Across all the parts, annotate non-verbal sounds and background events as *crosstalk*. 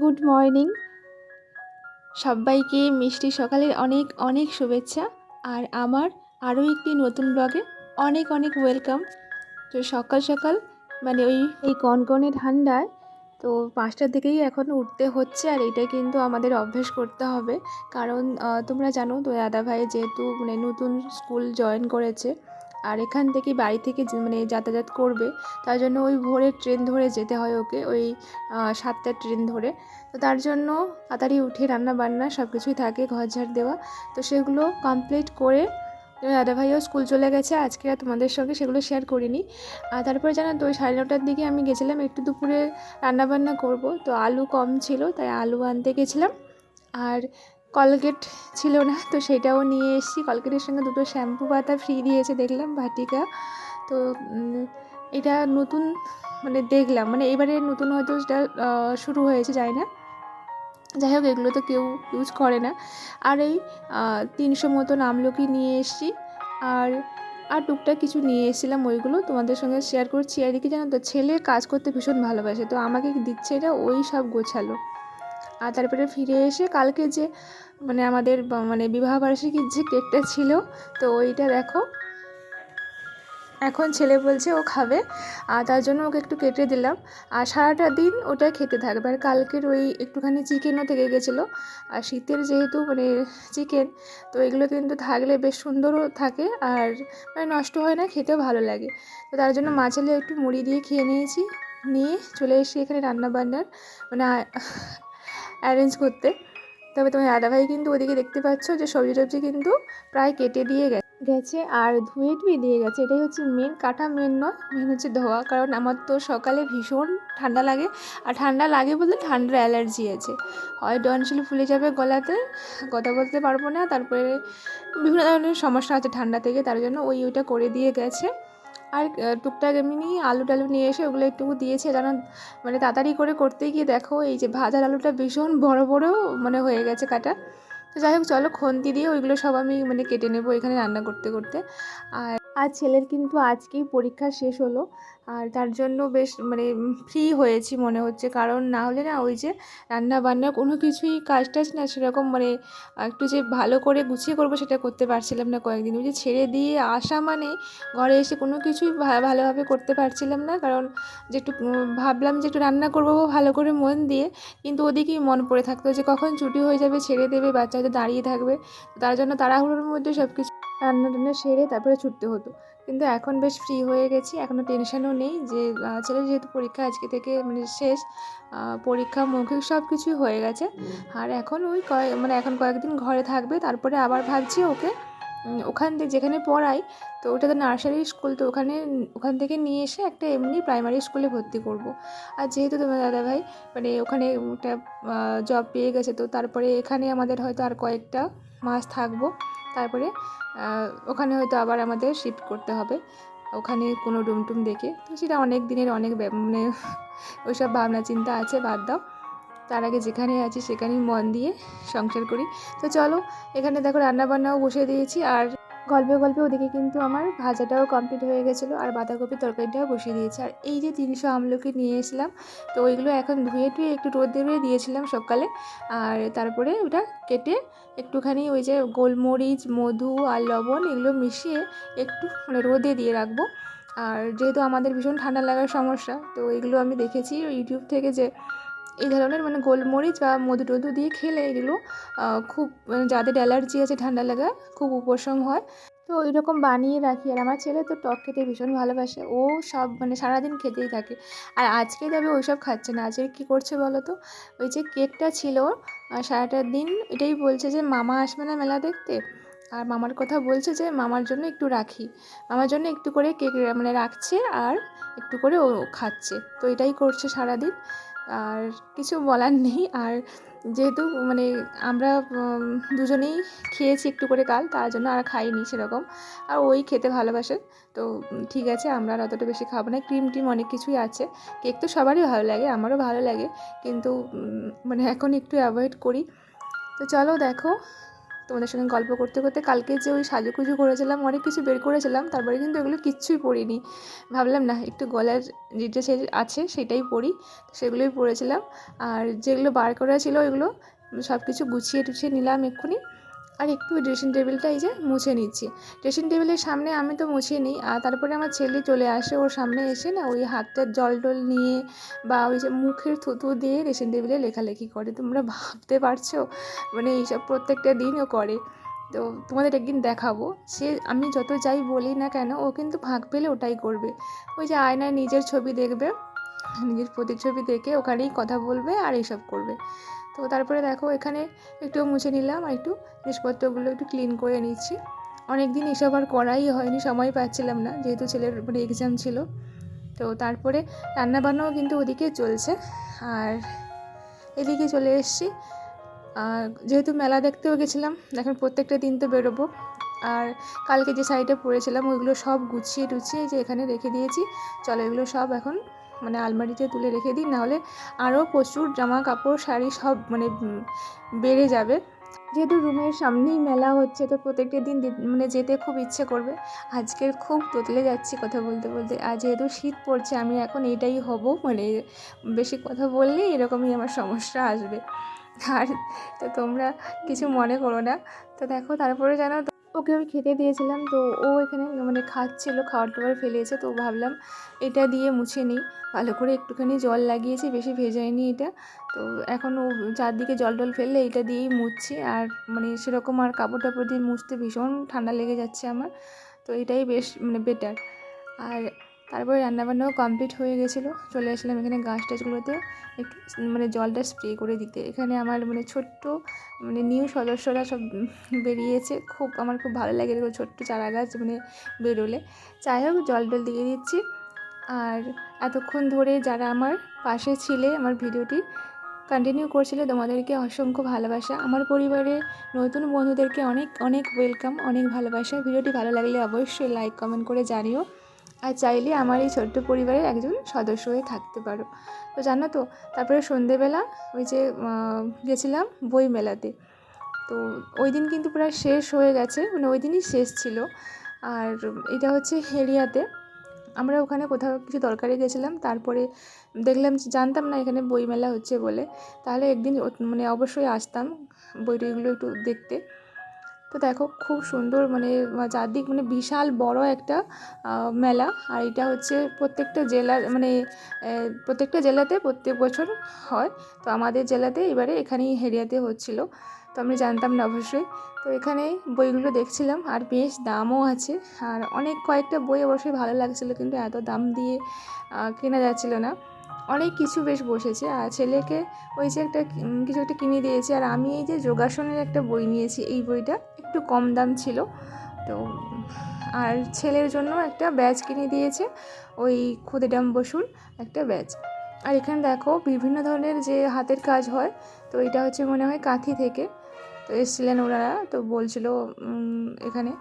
Good morning. সবাইকে মিষ্টি সকালের অনেক অনেক শুভেচ্ছা। আর আমার আরও একটি নতুন ব্লগে অনেক অনেক ওয়েলকাম তো সকাল সকাল মানে ওই, এই কনকনে ঠান্ডায়, তো পাঁচটার দিকেই এখন উঠতে হচ্ছে আর এটা কিন্তু আমাদের অভ্যেস করতে হবে। কারণ তোমরা জানো তো, দাদা ভাই যেহেতু মানে নতুন স্কুল জয়েন করেছে, আর এখান থেকে বাড়ি থেকে মানে যাতায়াত করবে, তার জন্য ওই ভোরের ট্রেন ধরে যেতে হয় ওকে, ওই সাতটার ট্রেন ধরে। তো তার জন্য তাড়াতাড়ি উঠে রান্না বান্না সব কিছুই থাকে, ঘর ঝাড় দেওয়া। তো সেগুলো কমপ্লিট করে দাদাভাইও স্কুল চলে গেছে, আজকে আর তোমাদের সঙ্গে সেগুলো শেয়ার করিনি। আর তারপরে জানো তো, ওই সাড়ে নটার দিকে আমি গেছিলাম একটু দুপুরে রান্না বান্না করব। তো আলু কম ছিল, তাই আলু আনতে গেছিলাম। আর কলগেট ছিল না, তো সেটাও নিয়ে এসেছি। কলগেটের সঙ্গে দুটো শ্যাম্পু পাতা ফ্রি দিয়েছে, দেখলাম ভাটিকা। তো এটা নতুন মানে দেখলাম মানে এবারে নতুন হয়তো সেটা শুরু হয়েছে যায় না। যাই হোক এগুলো তো কেউ ইউজ করে না। আর এই তিনশো মতন আমলকি নিয়ে এসেছি। আর আর টুকটাক কিছু নিয়ে এসেছিলাম, ওইগুলো তোমাদের সঙ্গে শেয়ার করছি। আর এদিকে জানো তো, ছেলে কাজ করতে ভীষণ ভালোবাসে, তো আমাকে দিচ্ছে এটা, ওই সব গোছালো। আর তারপরে ফিরে এসে কালকে যে মানে আমাদের মানে বিবাহবার্ষিকীর যে কেকটা ছিল, তো ওইটা দেখো এখন ছেলে বলছে ও খাবে, আর তার জন্য ওকে একটু কেটে দিলাম। আর সারাটা দিন ওটাই খেতে থাকবে। আর কালকের ওই একটুখানি চিকেনও থেকে গেছিল। আর শীতের যেহেতু মানে চিকেন তো এগুলো কিন্তু থাকলে বেশ সুন্দরও থাকে আর মানে নষ্ট হয় না, খেতেও ভালো লাগে। তো তার জন্য মাছেলে একটু মুড়ি দিয়ে খেয়ে নিয়েছি। নিয়ে চলে এসেছি এখানে রান্নাবান্নার মানে অ্যারেঞ্জ করতে। তবে তোমার দাদাভাই কিন্তু ওদিকে দেখতে পাচ্ছ যে সবজি টবজি কিন্তু প্রায় কেটে দিয়ে গেছে। গেছে আর ধুয়ে টুয়ে দিয়ে গেছে। এটাই হচ্ছে মেন কাটা মেন নয় মেন হচ্ছে ধোয়া। কারণ আমার তো সকালে ভীষণ ঠান্ডা লাগে। আর ঠান্ডা লাগে বলতে ঠান্ডার অ্যালার্জি আছে। হয় ডনশিল ফুলে যাবে গলাতে, কথা বলতে পারব না। তারপরে বিভিন্ন ধরনের সমস্যা আছে ঠান্ডা থেকে, তার জন্য ওই ওইটা করে দিয়ে গেছে। আর টুকটাক এমনি আলু টালু নিয়ে এসে ওগুলো একটু দিয়েছে যেন মানে তাড়াতাড়ি করে করতে গিয়ে দেখো, এই যে ভাজার আলুটা ভীষণ বড় বড় মানে হয়ে গেছে কাটা। তো যাই হোক, চলো, খন্তি দিয়ে ওইগুলো সব আমি মানে কেটে নেব এখানে রান্না করতে করতে। আর আর ছেলের কিন্তু আজকেই পরীক্ষা শেষ হলো। আর তার জন্য বেশ মানে ফ্রি হয়েছি মনে হচ্ছে। কারণ না হলে না ওই যে রান্না বান্না কোনো কিছুই কাজ টাজ না সেরকম মানে একটু যে ভালো করে গুছিয়ে করব সেটা করতে পারছিলাম না কয়েকদিন। ওই যে ছেড়ে দিয়ে আসা মানে ঘরে এসে কোনো কিছুই ভালোভাবে করতে পারছিলাম না। কারণ যে একটু ভাবলাম যে একটু রান্না করব ভালো করে মন দিয়ে। কিন্তু ওদিকেই মন পড়ে থাকতো যে কখন ছুটি হয়ে যাবে, ছেড়ে দেবে বাচ্চা হয়তো দাঁড়িয়ে থাকবে। তার জন্য তাড়াহুড়োর মধ্যে সব কিছু রান্না টান্না সেরে তারপরে ছুটতে হতো। কিন্তু এখন বেশ ফ্রি হয়ে গেছি এখনও টেনশনও নেই যে ছেলের যেহেতু পরীক্ষা আজকে থেকে মানে শেষ পরীক্ষা মৌখিক সব কিছুই হয়ে গেছে। আর এখন ওই কয়েক মানে এখন কয়েকদিন ঘরে থাকবে, তারপরে আবার ভাবছি ওকে ওখান থেকে যেখানে পড়াই, তো ওটা তো নার্সারি স্কুল তো ওখানে, ওখান থেকে নিয়ে এসে একটা এমনি প্রাইমারি স্কুলে ভর্তি করব। আর যেহেতু তোমার দাদাভাই মানে ওখানে একটা জব পেয়ে গেছে, তো তারপরে এখানে আমাদের হয়তো আর কয়েকটা মাস থাকব। তারপরে ওখানে হয়তো আবার আমাদের শিফট করতে হবে। ওখানে কোনো রুম টুম দেখে। তো সেটা অনেক দিনের, অনেক মানে *laughs* ওইসব ভাবনা, চিন্তা আছে, বাদ দাও। তার আগে যেখানে আছি, সেখানেই মন দিয়ে সংসার করি। তো চলো, এখানে দেখো রান্নাবান্নাও বসে দিয়েছি আর গল্পে গল্পে ওদিকে কিন্তু আমার ভাজাটাও কমপ্লিট হয়ে গেছিল আর বাঁধাকপির তরকারিটাও বসিয়ে দিয়েছি। আর এই যে তিনশো আমলকি নিয়ে এসলাম তো ওইগুলো এখন ধুয়ে টুয়ে একটু রোদে রয়ে দিয়েছিলাম সকালে। আর তারপরে ওটা কেটে একটুখানি ওই যে গোলমরিচ, মধু আর লবণ এগুলো মিশিয়ে একটু মানে রোদে দিয়ে রাখব। আর যেহেতু আমাদের ভীষণ ঠান্ডা লাগার সমস্যা, তো এগুলো আমি দেখেছি ইউটিউব থেকে যে এই ধরনের মানে গোলমরিচ বা মধু টধু দিয়ে খেলে এগুলো খুব মানে যাদের অ্যালার্জি আছে, ঠান্ডা লাগা, খুব উপশম হয়। তো ওই রকম বানিয়ে রাখি। আর আমার ছেলে তো টক খেতে ভীষণ ভালোবাসে। ও সব মানে সারাদিন খেতেই থাকে। আর আজকে তবে ওইসব খাচ্ছে না। আজকে কী করছে বলো তো? ওই যে কেকটা ছিল সারাটা দিন এটাই বলছে যে, মামা আসবে না মেলা দেখতে? আর মামার কথা বলছে যে, মামার জন্য একটু রাখি। মামার জন্য একটু করে কেক মানে রাখছে আর একটু করে ও খাচ্ছে। তো এটাই করছে সারাদিন। আর কিছু বলার নেই। আর যেহেতু মানে আমরা দুজনেই খেয়েছি একটু করে কাল, তার জন্য আর খাইনি সেরকম। আর ওই খেতে ভালোবাসে। তো ঠিক আছে, আমরা আর অতটা বেশি খাব না। ক্রিম টিম অনেক কিছুই আছে। কেক তো সবারই ভালো লাগে, আমারও ভালো লাগে। কিন্তু মানে এখন একটু অ্যাভয়েড করি। তো চলো দেখো তোমাদের সঙ্গে গল্প করতে করতে কালকে যে ওই সাজুকুজু করেছিলাম, অনেক কিছু বের করেছিলাম, তারপরে কিন্তু এগুলো কিচ্ছুই পড়িনি। ভাবলাম, না, একটু গলার যেটা সে আছে সেটাই পড়ি। সেগুলোই পড়েছিলাম। আর যেগুলো বার করা ছিল ওইগুলো সব কিছু গুছিয়ে টুছিয়ে নিলাম এক্ষুনি। আর একটু ড্রেসিং টেবিলটা এই যে মুছে নিচ্ছি। ড্রেসিং টেবিলের সামনে আমি তো মুছে নিই, আর তারপরে আমার ছেলে চলে আসে ওর সামনে এসে না ওই হাতটার জল টল নিয়ে বা ওই যে মুখের থুতু দিয়ে ড্রেসিং টেবিলে লেখালেখি করে। তোমরা ভাবতে পারছ? মানে এইসব প্রত্যেকটা দিনও করে। তো তোমাদের একদিন দেখাবো। সে আমি যত যাই বলি না কেন, ও কিন্তু ফাঁক পেলে ওটাই করবে। ওই যে আয়নায় নিজের ছবি দেখবে, নিজের প্রতিচ্ছবি দেখে ওখানেই কথা বলবে আর এইসব করবে। তো তারপরে দেখো এখানে একটু মুছে নিলাম আর একটু জিনিসপত্রগুলো একটু ক্লিন করে নিচ্ছি। অনেক দিন এসব আর করাই হয়নি, সময় পাচ্ছিলাম না, যেহেতু ছেলের মানে এক্সাম ছিল। তো তারপরে রান্নাবান্নাও কিন্তু ওদিকে চলছে। আর এদিকে চলে এসেছি। আর যেহেতু মেলা দেখতেও গেছিলাম, এখন প্রত্যেকটা দিন তো বেরোবো। আর কালকে যে শাড়িটা পরেছিলাম, ওইগুলো সব গুছিয়ে টুছিয়ে যে এখানে রেখে দিয়েছি, চলো এগুলো সব এখন মানে আলমারিতে তুলে রেখে দিই, নাহলে আরও প্রচুর জামা কাপড় শাড়ি সব মানে বেড়ে যাবে। যেহেতু রুমের সামনেই মেলা হচ্ছে, তো প্রত্যেকটা দিন মানে যেতে খুব ইচ্ছে করবে। আজকের খুব তোতলে যাচ্ছি কথা বলতে বলতে। আর যেহেতু শীত পড়ছে, আমি এখন এটাই হব মানে বেশি কথা বললে এরকমই আমার সমস্যা আসবে। আর তো তোমরা কিছু মনে করো না। তো দেখো, তারপরে জানো ওকে আমি খেতে দিয়েছিলাম। তো ও এখানে মানে খাচ্ছিলো, খাওয়ার টাওয়ার ফেলেছে। তো ভাবলাম এটা দিয়ে মুছে নিই। ভালো করে একটুখানি জল লাগিয়েছি, বেশি ভেজাইনি এটা। তো এখন ও চারদিকে জল টল ফেললে এটা দিয়েই মুছছি। আর মানে সেরকম আর কাপড় টাপড় দিয়ে মুছতে ভীষণ ঠান্ডা লেগে যাচ্ছে আমার। তো এটাই বেশ মানে বেটার আর তারপরে রান্নাবান্নাও কমপ্লিট হয়ে গেছিল। চলে আসলাম এখানে গাছ টাছগুলোতে। একটু মানে জলটা স্প্রে করে দিতে। এখানে আমার মানে ছোট্ট মানে নিউ সদস্যরা সব বেরিয়েছে। খুব, আমার খুব ভালো লাগে এরকম ছোট্ট চারা গাছ মানে বেরোলে। যাই হোক, জল টল দিয়ে দিচ্ছি। আর এতক্ষণ ধরে যারা আমার পাশে ছিলে আমার ভিডিওটি কন্টিনিউ করছিলে, তোমাদেরকে অসংখ্য ভালোবাসা। আমার পরিবারে নতুন বন্ধুদেরকে অনেক অনেক ওয়েলকাম অনেক ভালোবাসা। ভিডিওটি ভালো লাগলে অবশ্যই লাইক কমেন্ট করে জানিও। আর চাইলে আমার এই ছোট্ট পরিবারের একজন সদস্য হয়ে থাকতে পারো। তো জানো তো, তারপরে সন্ধেবেলা ওই যে গেছিলাম বই মেলাতে। তো ওই দিন কিন্তু প্রায় শেষ হয়ে গেছে মানে ওই দিনই শেষ ছিল। আর এটা হচ্ছে হেরিয়াতে আমরা ওখানে কোথাও কিছু দরকারে গেছিলাম, তারপরে দেখলাম জানতাম না এখানে বইমেলা হচ্ছে বলে। তাহলে একদিন মানে অবশ্যই আসতাম বই টইগুলো একটু দেখতে। তো দেখো খুব সুন্দর মানে চারদিক মানে বিশাল বড় একটা মেলা। আর এটা হচ্ছে প্রত্যেকটা জেলার মানে প্রত্যেকটা জেলাতে প্রত্যেক বছর হয়। তো আমাদের জেলাতে এবারে এখানেই হেরিয়াতে হচ্ছিল। তো আমি জানতাম না অবশ্যই। তো এখানে বইগুলো দেখছিলাম আর বেশ দামও আছে। আর অনেক কয়েকটা বই অবশ্যই ভালো লাগছিল কিন্তু এত দাম দিয়ে কেনা যাচ্ছিল না। অনেক কিছু বেশ বসেছে। আর ছেলেকে ওই যে একটা কিছু একটা কিনে দিয়েছে। আর আমি এই যে যোগাসনের একটা বই নিয়েছি, এই বইটা একটু কম দাম ছিল। তো, আর ছেলের জন্য একটা ব্যাচ কিনে দিয়েছে, ওই ক্ষুদিরাম বসুর একটা ব্যাচ। আর এখানে দেখো বিভিন্ন ধরনের যে হাতের কাজ হয়, তো এটা হচ্ছে মনে হয় কাঁথি থেকে। তো এসেছিলেন ওনারা, তো বলছিল এখানে।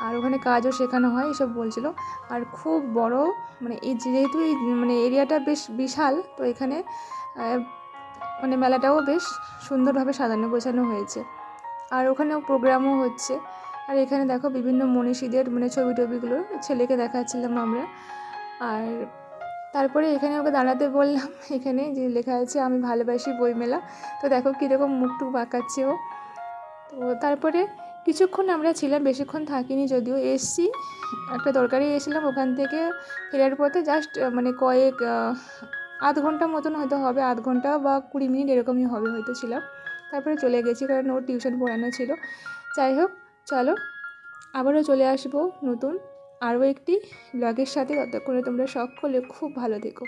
আর ওখানে কাজও শেখানো হয়, এসব বলছিল। আর খুব বড় মানে এই যেহেতু এই মানে এরিয়াটা বেশ বিশাল, তো এখানে মানে মেলাটাও বেশ সুন্দরভাবে সাজানো গোছানো হয়েছে। আর ওখানেও প্রোগ্রামও হচ্ছে। আর এখানে দেখো বিভিন্ন মনীষীদের মানে ছবি টবিগুলো ছেলেকে দেখাচ্ছিলাম আমরা। আর তারপরে এখানে ওকে দাঁড়াতে বললাম, এখানে যে লেখা আছে, আমি ভালোবাসি বইমেলা। তো দেখো কীরকম মুখটুক বাঁকাচ্ছে ও। তো তারপরে কিছুক্ষণ আমরা ছিলাম, বেশিক্ষণ থাকিনি যদিও। এসছি, একটা দরকারে এসেছিলাম ওখান থেকে ফেরার পথে জাস্ট মানে কয়েক আধ ঘণ্টা মতন হয়তো হবে, আধ ঘণ্টা বা কুড়ি মিনিট এরকমই হবে হয়তো ছিলাম তারপরে চলে গেছি কারণ ওর টিউশন পড়ানো ছিল। যাই হোক, চলো, আবারও চলে আসব নতুন আরও একটি ব্লগের সাথে। ততক্ষণে তোমরা সকলে খুব ভালো থেকো।